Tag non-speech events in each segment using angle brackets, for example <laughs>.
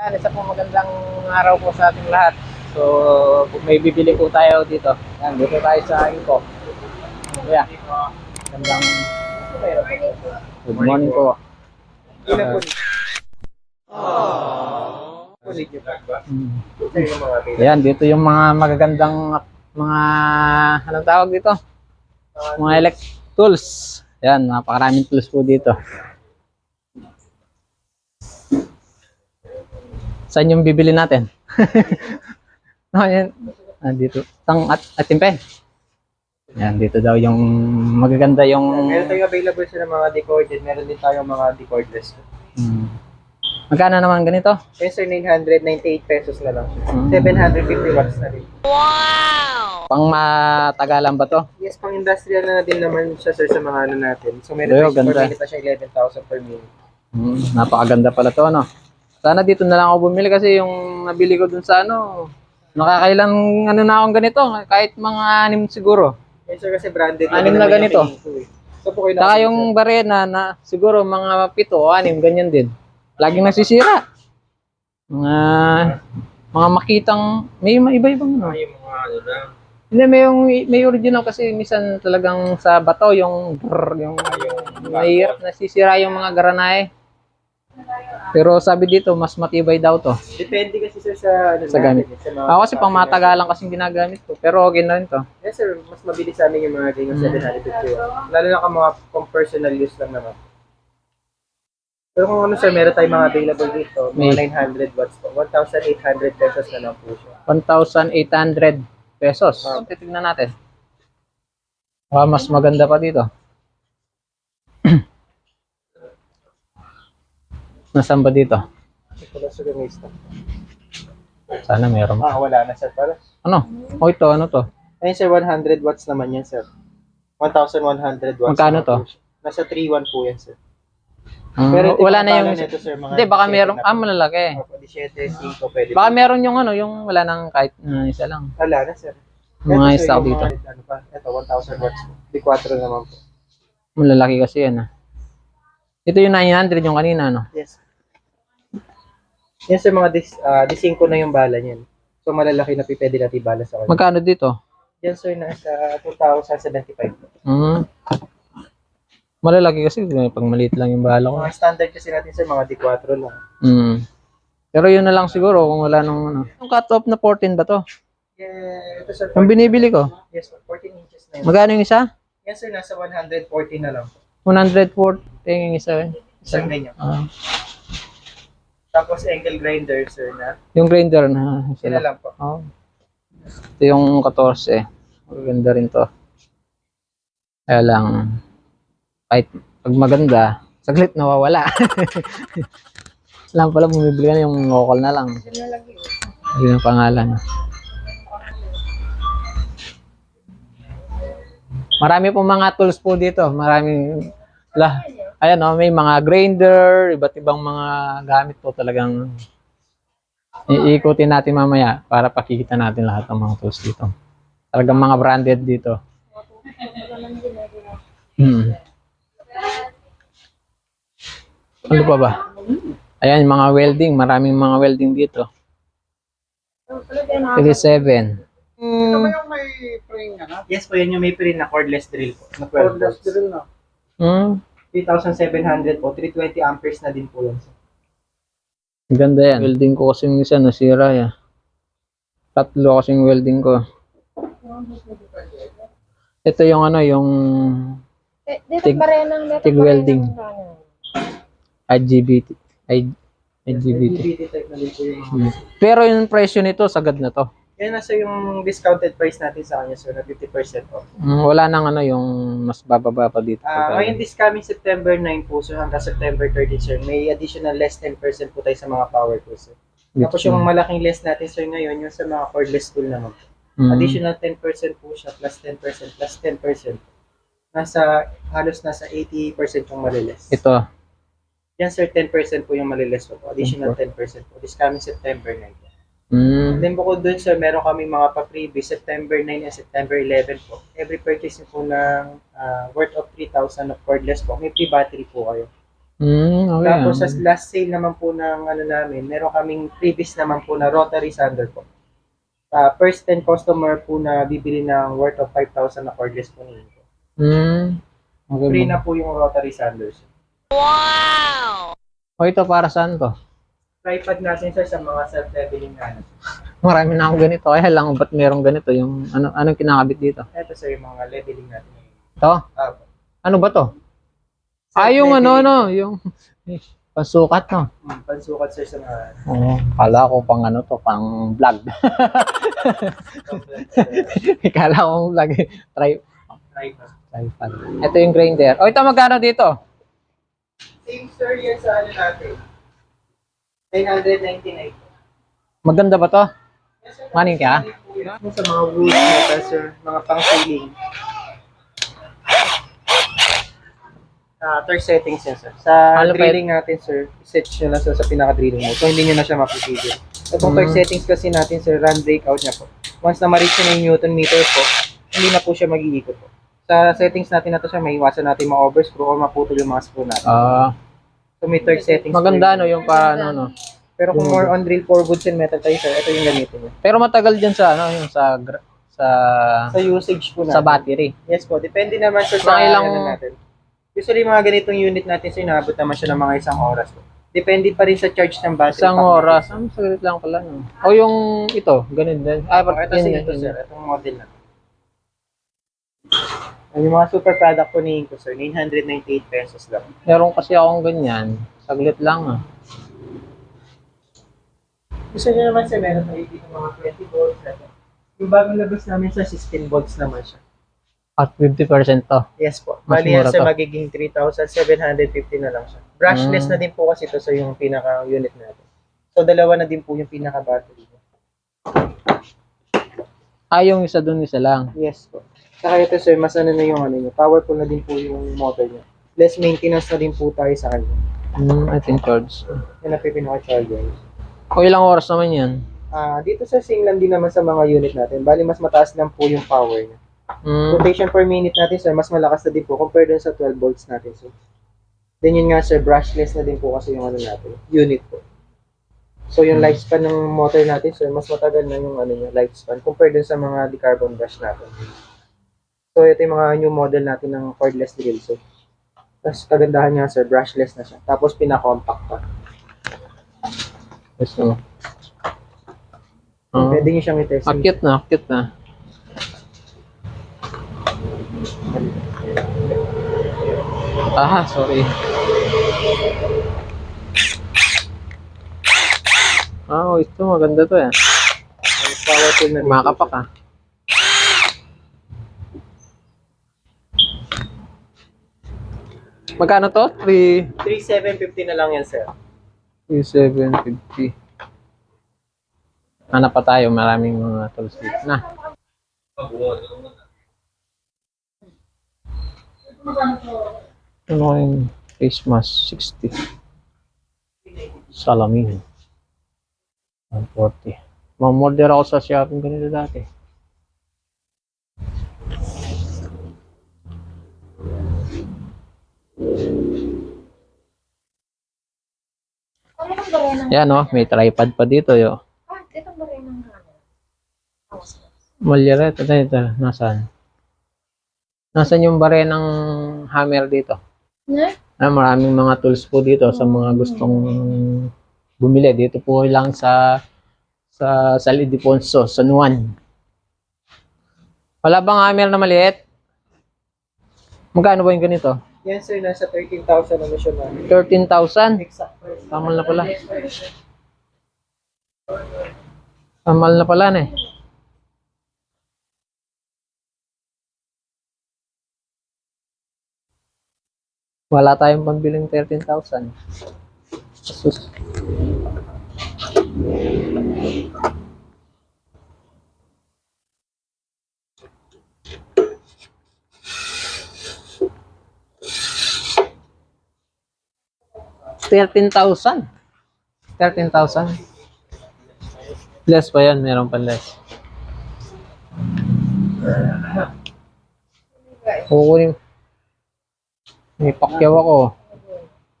Yan, isa po magandang araw po sa ating lahat. So, may bibili po tayo dito. Yan, dito tayo sa Inco. Kuya, magandang good morning po. Ilan po mm. Dito yung mga magagandang mga anong tawag dito? Mga elect tools. Ayan, napakaraming tools po dito. Saan yung bibili natin? <laughs> no, yan. Ah, dito. Tang at atimpen. Yan, dito daw yung magaganda yung Meron tayong available sila ng mga decorded. Meron din tayong mga decordless. Hmm. Magkano naman ganito? Yung sir, 998 pesos na lang. Hmm. 750 watts na rin. Pang matagalan ba to? Yes, pang industrial na din naman siya sir sa mga ano natin. So meron Ayun, tayo per ganda. minute na siya 11,000 per minute. Hmm, napakaganda pala to, no? Sana dito na lang ako bumili kasi yung nabili ko dun sa ano, nakakailang ano na akong ganito, kahit mga anim siguro. Yes sir, kasi branded. Anim na ganito. eh. So po kayo Saka yung barena na siguro mga pito o anim, ganyan din. Laging nasisira. Mga mga makitang may iba-ibang ano. yung mga ano lang. Hindi, may, yung, may original kasi minsan talagang sa bato, yung brrr, yung, yung mahirap nasisira yung mga garanahe. Pero sabi dito, mas matibay daw to. Depende kasi sir sa ano Sa gamit. eh, Sa mga Ako kasi pang matagalan kasing ginagamit ko. Pero okay na rin to. Yes sir, mas mabilis sa amin yung mga ganyan Hmm. 750 Lalo na kung mga kung personal use lang naman. Pero kung ano sir, meron tayong mga available dito, mga May- 900 watts po. 1,800 pesos na lang po siya. 1,800 pesos. Ah. Titignan natin. Ah, mas maganda pa dito. Nasaan ba dito? Yung stock. Sana meron. Ah, wala na sir. Para. Ano? O ito, ano to? Ayun sir, 100 watts naman yan sir. 1,100 watts. Magkano to? Nasa 3,1 po yan sir. Ah, Pero ito wala na yung... nito, sir, mga Hindi, baka 17 meron... na Ah, malalaki. Opo, 17, 5, pwede Baka meron yung ano, yung wala nang kahit uh, isa lang. Wala na sir. Mga yung dito. Ano pa? Ito, 1,000 watts. Di 4 naman po. Malalaki kasi yan ah. Ito yung 900 yung kanina, no? Yes. Yan sa mga dis, ah, D5 na yung bala niyan. So malalaki na pwede natin bala sa kanya. Magkano dito? Yan sir, nasa 2,075. Hmm. Malalaki kasi pag maliit lang yung bahala ko. Mga standard kasi natin sir, mga D4 lang. Hmm. Pero yun na lang siguro kung wala nung ano. Yung cut-off na 14 ba to? Yeah, ito sir, Yung binibili ko. yes, 14 inches na yun. Magkano yung isa? Yan sir, nasa 140 na lang. 140 yung isa. Isang ganyan. Ah. Tapos angle grinder sir na. yung grinder na Sila sila. lang po. Oh. Ito yung 14. Maganda rin to. Kaya lang, kahit pag maganda, saglit nawawala. <laughs> lang pala, bumibili ka na yung local na lang. Yun ang pangalan. Marami po mga tools po dito. Maraming lah. Ayan oh, may mga grinder, iba't ibang mga gamit po talagang iikutin natin mamaya para pakikita natin lahat ng mga tools dito. Talagang mga branded dito. Hmm. Ano pa ba? Ayan, mga welding. Maraming mga welding dito. 37. Hmm. Yes po, yan yung may print na cordless drill po. Na 12 volts. na. Hmm. 3,700 po. 320 amperes na din po yan sir. Ganda yan. Welding ko kasi yung isa nasira ya. Tatlo kasi yung welding ko. Ito yung ano, yung Eh, dito Tig- pa rin ang dito tig pa rin welding. ang ano. IGBT. I, IGBT. Type na din po yung. Hmm. Pero yung presyo nito, sagad na to. Yan nasa yung discounted price natin sa kanya sir na 50% off. Mm, wala nang ano yung mas bababa pa dito. Ah, ngayon this coming September 9 po, so hanggang September 30 sir, may additional less 10% po tayo sa mga power tools sir. Tapos yung malaking less natin sir ngayon, yung sa mga cordless tool naman. Mm. Additional 10% po siya, plus 10%, plus 10%. Nasa, halos nasa 80% yung maliles. Ito. Yan sir, 10% po yung maliles po. Additional 10% po. This coming September 9. Mm. Then bukod dun sir, meron kami mga pa-freebie September 9 and September 11 po. Every purchase niyo po ng ah, worth of 3,000 of cordless po, may free battery po kayo. Hmm, okay. Tapos sa last sale naman po ng ano namin, meron kaming previous naman po na rotary sander po. Ah, first 10 customer po na bibili ng worth of 5,000 na cordless po ninyo. Hmm. Okay. Free na po yung rotary sanders. O ito para saan to? Tripod natin sir sa mga self-leveling na ano. Marami na akong ganito. Kaya lang, ba't merong ganito? Yung, ano, anong kinakabit dito? Ito sir yung mga leveling natin. Ito? Ah, Ano ba to? Ah, yung ano, ano, yung <laughs> pasukat, no? hmm, pansukat sir sa mga Oo. Kala ko pang ano to, pang vlog. <laughs> Kala ko vlog. Try, tripod. tripod. Ito yung grinder. O, ito magkano dito? Same sir yan sa ano natin. 999 po. Maganda ba to? Maning ka? Sa mga wood metal sir, mga pang ceiling. Ah, third settings yan sir. Sa pa drilling natin sir, set nyo lang sir sa pinaka-drilling mo. So hindi nyo na siya mapipigil. Itong third Mm. settings kasi natin sir, run breakout niya po. Once na ma-reach nyo na yung newton meter po, hindi na po siya mag-iikot po. Sa settings natin na to siya, may iwasan natin ma-overscrew o maputol yung mga screw natin. Ah, So third settings. maganda yun. no yung para ano no. Pero kung more on drill for woods and metal tayo sir, ito yung gamitin nyo. Pero matagal diyan sa ano yung sa gra- sa Sa usage po natin. sa battery. Yes po, depende naman sir sa Mga ilang- ano natin. Usually mga ganitong unit natin sir, naabot naman siya ng mga isang oras po. Depende pa rin sa charge ng battery. Isang pack oras. Ang saglit lang pala no. O yung ito, ganun din. Ah, Oh, ito sa ito sir, itong model na. to. Ang yung mga super product po ni Inco sir, 998 pesos lang. Meron kasi akong ganyan. Saglit lang ah. Gusto nyo naman sir, meron tayo dito mga 20 volts. Ito. Yung bagong labas namin sa 16 volts naman siya. At 50% to. Yes po. Mas Bali yan sir, to. magiging 3,750 na lang siya. Brushless Mm. na din po kasi ito sa yung pinaka-unit natin. So dalawa na din po yung pinaka-battery. Ah, yung isa dun, isa lang. Yes po. Saka ito sir, mas ano na yung ano nyo, powerful na din po yung motor nyo. Less maintenance na din po tayo sa kanya. Hmm, I think charge. Yan ang pinaka-charger. O ilang oras naman yan? Ah, dito sa same lang din naman sa mga unit natin. Bali mas mataas lang po yung power niya. Hmm. Rotation per minute natin sir, mas malakas na din po compared dun sa 12 volts natin sir. Then yun nga sir, brushless na din po kasi yung ano natin, unit po. So yung lifespan ng motor natin sir, mas matagal na yung ano niya, lifespan compared dun sa mga di-carbon brush natin. So ito yung mga new model natin ng cordless drill sir. Tapos kagandahan niya sir, brushless na siya. Tapos pina-compact pa. Yes, no. Ah, Pwede niyo siyang i-test. ah, cute na, cute na. Ah, sorry. Ah, oh, ito maganda to eh. Powerful na din. po Makapak ah. Magkano to? 3 siya. 3,750 na lang yan sir. 3750. Hanap pa tayo, maraming mga tools dito. Na. Ano yung face mask? 60. Salamin. 140. Mamorder ako sa shopping ganito dati. Yan oh, may tripod pa dito yo. Ah, ito ito, nasaan? Nasaan yung bare ng hammer dito? Na? Ah, maraming mga tools po dito sa mga gustong bumili. Dito po lang sa sa San Ildefonso, San Juan. Wala bang hammer na maliit? Magkano ba yung ganito? Yan sir, nasa 13,000 ang missionary. 13,000? Exact. Tamal na pala. Tamal na pala na eh. Wala tayong pambiling 13,000. Jesus. 13,000. 13,000. Less pa yan. Meron pa less. Kukunin. May pakyaw ako.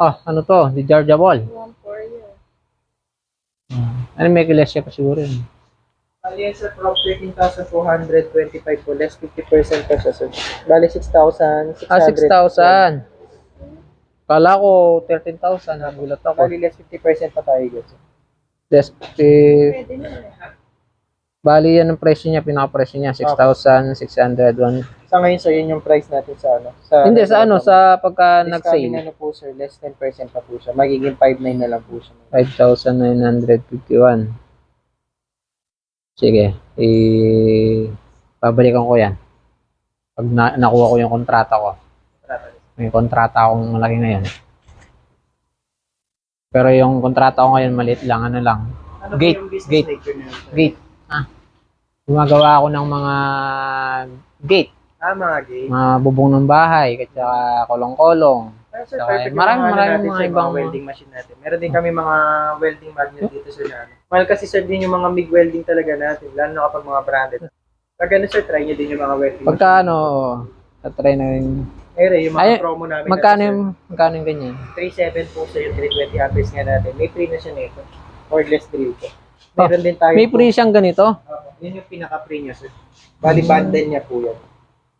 Ah, ano to? Di Jar Jabal. Ano ah. may kilesya pa siguro yun. Bali yan sa prop 13,425 po. Less 50% pa siya. So, bali 6,000. Ah, 6,000. Kala ko 13,000. Nagulat ako. Bali less 50% pa tayo guys. Less 50. Pwede na eh. Bali yan ang presyo niya, pinaka-presyo niya. 6,601. Sa ngayon sir, yun yung price natin sa ano. Sa, Hindi, sa ano, sa pagka nag-sale. coming ano po sir, less 10% pa po siya. Magiging 5,900 na lang po siya. 5,951. Sige, i babalikan ko yan. Pag na- nakuha ko yung kontrata ko. May kontrata akong malaki ngayon. Pero yung kontrata ko ngayon maliit lang, ano lang. Ano Gate, gate. sir? Gate. Ah. Gumagawa ako ng mga gate, Ah, mga gate. mga bubong ng bahay, at saka kolong-kolong. Ah, sir, Saka perfect yung maraming- mga mga sir, ibang- welding machine natin. Meron din kami mga welding magnet dito sir na ano. Mahal kasi sir din yung mga MIG welding talaga natin, lalo na kapag mga branded. Pag ano sir, try nyo din yung mga welding Pagka ano, tatry na yung... Ere, yung mga Ay, promo namin. Magkano yung, magkano yung ganyan? sir, 3.7 po sir yung 320 amperes nga natin. May free na siya nito. Cordless drill ko. Meron din tayo. May free siyang ganito? Opo, yun yung pinaka-free niya sir. Bali bundle niya po yan.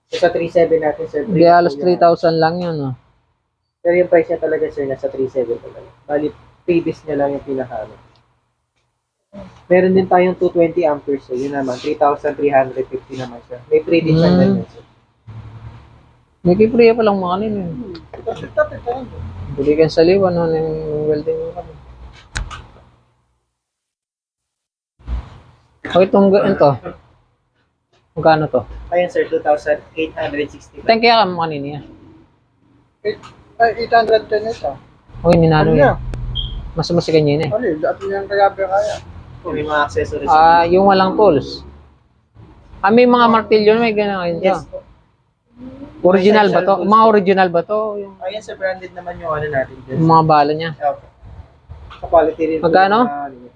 So sa 3.7 natin sir. Hindi, po yan. 3,000 lang yun. Oh. Pero yung price niya talaga sir, nasa 3.7 talaga. Bali, previous niya lang yung pinaka ano. Meron din tayong 220 amperes sir. Yun naman, 3,350 naman siya. May free din siya Hmm. ganyan sir. May free pa lang mga kanina. Bulikan sa liwan, ano yung welding mo kami. O itong ganito. Magkano to? Ayun sir, 2,860. Thank you ka mo kanina yan. Ay, 810 ito. Okay, ninalo Ano yan. yan? Mas mas ganyan eh. Ano yun? Dati niyang kaya kaya. May mga accessories. Ah, yung walang tools. Ah, may mga martilyo may ganun ngayon to. yes po. Original ba to? Mga original ba to? Yung, Ayun sir, branded naman yung ano natin. dyan. yung mga bala niya. Sa quality rin. po Magkano? yung mga ano niya.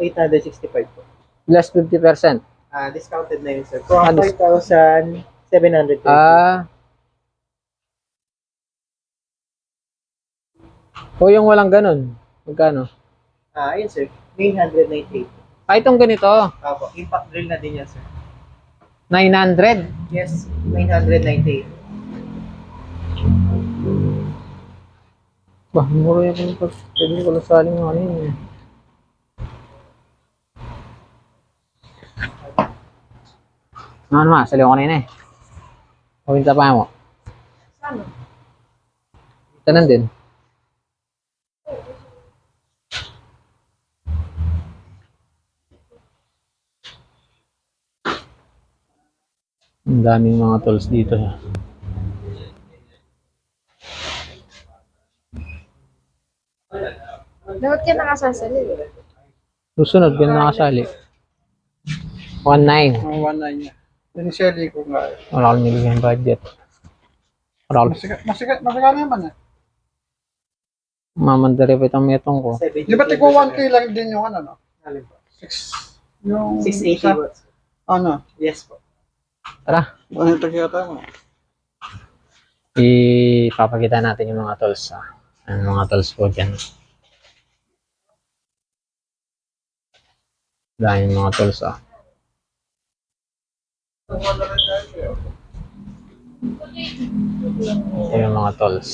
2,865 po. Less 50%. Ah, discounted na yun sir. Ah, From dis- 5,730. Ah. O yung walang ganun. Magkano? Ah, ayun sir. 998. Ah, itong ganito. Opo. Impact drill na din yan sir. 900. Yes, 998. Bah, mura yung pag pwede ko lang saling mga ano yun eh. Ano naman, saliw ko kanina eh. Pawinta pa mo. Sana. Tanan din. Ang daming mga tools dito. Dapat ka nakasasali. Susunod, ganun nakasali. 1.9. Ang 1.9 niya. Siniseli ko nga. Wala akong nilagyan budget. Wala akong masikat, masikat naman eh. mamandaripit ang metong ko. 72 Di ba tigwa 1K lang din yung ano, no? Alin po? 6, yung... 680 sa- watts. Ano? Yes po. Tara, Ano ito kaya mo? ipapakita natin yung mga tools. Ah. Ang mga tools ko dyan. Dahil yung mga tools. Ah. Ito yung mga tools.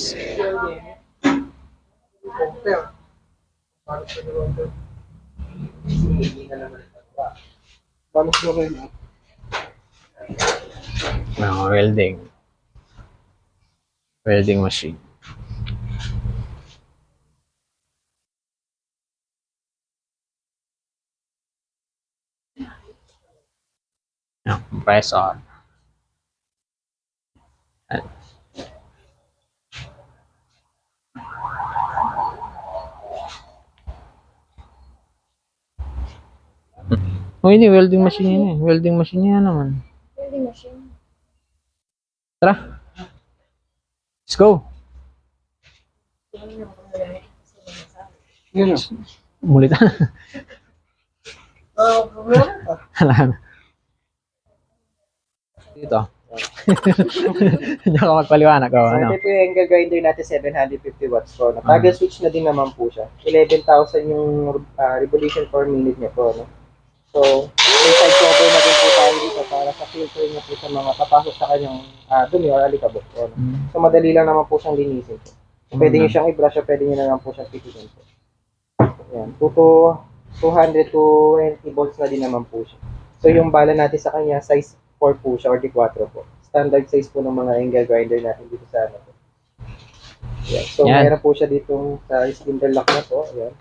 Balos ko rin. Mga welding. Welding machine. Yan, compressor. Yan. Oh, hindi, welding machine yun eh. Welding machine yan naman. Hindi machine. Tara. Let's go. Yun problema. <laughs> Wala na. Dito. <laughs> Hindi ako magpaliwanag. Oh, So, ano? ito yung angle grinder natin, 750 watts po. No? Toggle switch na din naman po siya. 11,000 yung ah, revolution per minute niya po. No? So, may side cover na din po tayo dito para sa filter niya po sa mga kapasok sa kanyang ah, dumi or alikabok. No? Mm. So, madali lang naman po siyang linisin po. So, pwede niyo siyang i-brush o pwede niyo na lang po siyang pitikin po. Ayan. 2 to 220 volts na din naman po siya. So, yung bala natin sa kanya, size 4 po siya or D4 po. Standard size po ng mga angle grinder natin dito sa ano po. Ayan. So, Yan. mayroon po siya ditong sa spindle lock na po. Ayan.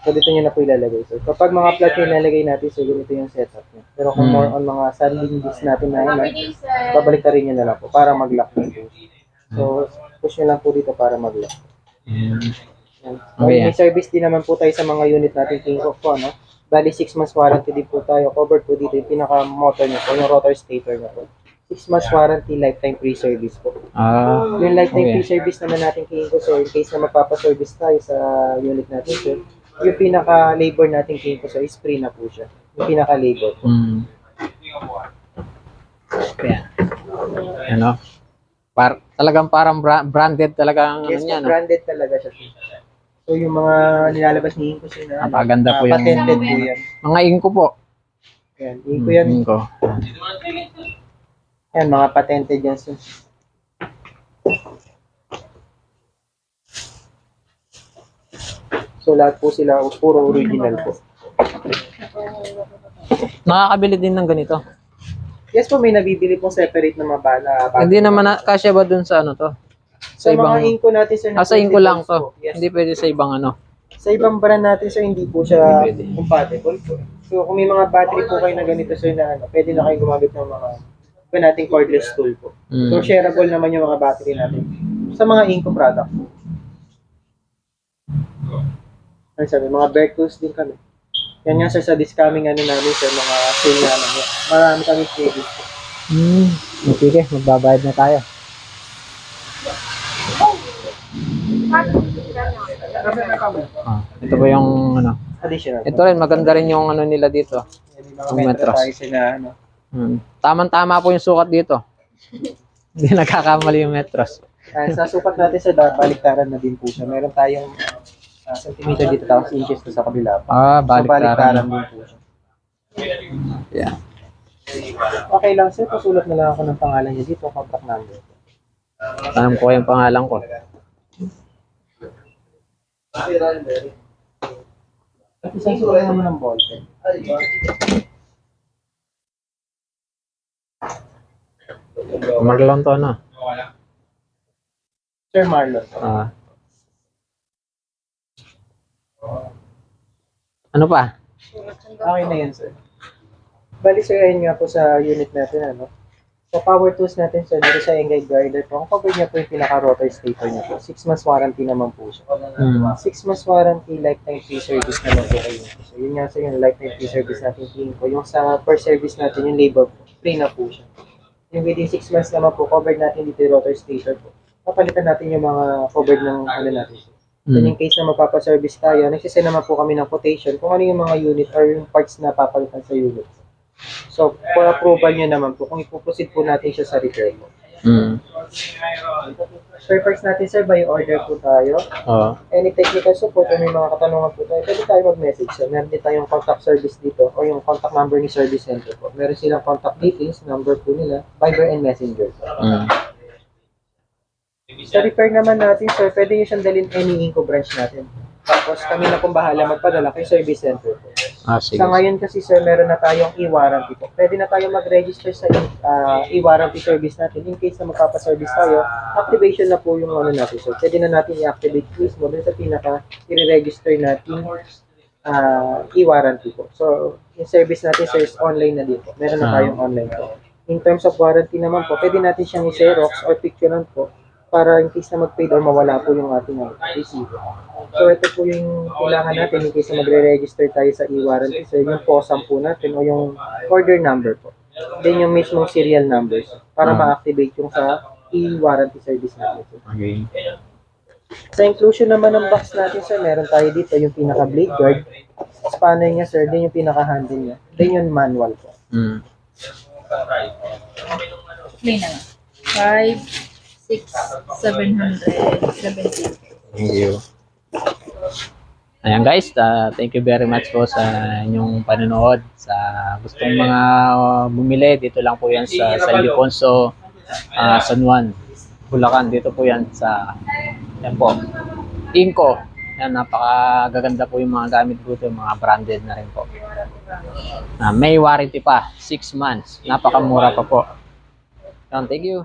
So, dito nyo na po ilalagay. So, kapag mga flat yung ilalagay natin, so ganito yung setup niya. Pero kung Hmm. more on mga sanding disc natin na Happy sir. babalik na rin nyo na lang po para mag-lock na po. So, push nyo lang po dito para mag-lock. Ayan. Yan. Okay, may service din naman po tayo sa mga unit natin King of po, no? Bali, 6 months warranty din po tayo. Covered po dito yung pinaka-motor niya po, yung rotor stator niya po. 6 months warranty, lifetime free service po. Ah, Yung lifetime Okay. free service naman natin King of, so in case na magpapaservice tayo sa unit natin, sir, yung pinaka-labor natin King of, so is free na po siya. Yung pinaka-labor. mm. Ayan. Ano? Par talagang parang bra- branded talaga ang Yes, ano niya, po, no? branded talaga siya. sir. So yung mga nilalabas ni Inko sir na Napakaganda po ah, yung- patented po yan. Mga inko po. Yan, Inko yan. Inko. Yan, mga patented yan. sir. So lahat po sila puro original po. Nakakabili din ng ganito. Yes po, may nabibili pong separate na mga bala. Hindi naman na, kasya ba dun sa ano to? Sa Sa mga ibang, inko natin sir. na ah, sa inko 20 lang po. to. Yes. Hindi pwede sa ibang ano. Sa ibang brand natin sir, hindi po siya Hindi compatible po. So kung may mga battery po kayo na ganito sir na ano, pwede na kayo gumamit ng mga iba nating cordless tool po. Mm. So shareable naman yung mga battery natin sa mga Inco product. Ano sabi, mga bear tools din kami. Yan nga sir sa discoming ano namin sir, mga sale namin. Marami kami po. Hmm. Sige, magbabayad na tayo. Ah, ito po yung ano. Additional. Ito rin, maganda rin yung ano nila dito. Yan yung sir na ano. Hmm. Tama-tama po yung sukat dito. <laughs> Hindi nagkakamali yung metros. Ah, sa sukat natin sir, da- baliktaran na din po siya. Meron tayong ah, centimeter dito tapos inches to sa kabila. Ah, So, baliktaran. din po siya. Yeah. Okay lang sir, pasulat na lang ako ng pangalan niya dito, contact number. Tanong ko yung pangalan ko. At isang sulat naman ng ballpen. Marlon to ano? Sir Marlon. Ah. Ano pa? Okay na yan, sir. Bali, sir, ayun nga po sa unit natin, ano. Sa power tools natin, sir, dito sa Engay Grinder po, ang cover niya po yung pinaka-rotor stator niya po. 6 months warranty naman po siya. Hmm. 6 months warranty, lifetime free service naman po kayo. So, yun nga, sir, yung lifetime free service natin clean po. Yung sa per service natin, yung labor free na po siya. Yung within 6 months naman po, covered natin dito yung rotor stator po. Papalitan natin yung mga covered ng ano natin, sir. Then in case na magpapaservice tayo, nagsisend naman po kami ng quotation kung ano yung mga unit or yung parts na papalitan sa unit. So, for approval nyo naman po, kung ipuproceed po natin siya sa repair po. Hmm. Spare parts natin, sir, by order po tayo. Oo. Any technical support o may mga katanungan po tayo, pwede tayo mag-message. Sir. Meron din tayong contact service dito o yung contact number ni service center po. Meron silang contact details, number po nila, Viber and Messenger. Hmm. Sa repair naman natin, sir, pwede nyo siyang dalhin any Inco branch natin. Tapos kami na pong bahala magpadala kay service center po. Ah, sige. Sa ngayon kasi sir, meron na tayong e-warranty po. Pwede na tayo mag-register sa ah, e-warranty service natin. In case na magpapaservice tayo, activation na po yung ano natin. So, pwede na natin i-activate mismo dun sa pinaka i-register natin ah, e-warranty po. So, yung service natin sir is online na din po. Meron na Ah. tayong online po. In terms of warranty naman po, pwede natin siyang i-xerox or picturean po para in case na mag-fade or mawala po yung ating ano, receipt. So, ito po yung kailangan natin in case na magre-register tayo sa e-warranty. So, yung POSAM po natin o yung order number po. Then yung mismong serial numbers para Ah. ma-activate yung sa e-warranty service natin. Okay. Sa inclusion naman ng box natin, sir, meron tayo dito yung pinaka-blade guard, spanner niya, sir, then yung pinaka-handle niya, then yung manual po. Mm. Play na nga. 5, 6, 770. Thank you. Ayan guys, uh, thank you very much po sa inyong panonood. Sa gustong mga uh, bumili, dito lang po yan sa San Ildefonso, uh, San Juan, Bulacan. Dito po yan sa, yan po, Inco. Yan, napakagaganda po yung mga gamit po ito, mga branded na rin po. Na may warranty pa, 6 months. Napakamura pa po. Yan, thank you.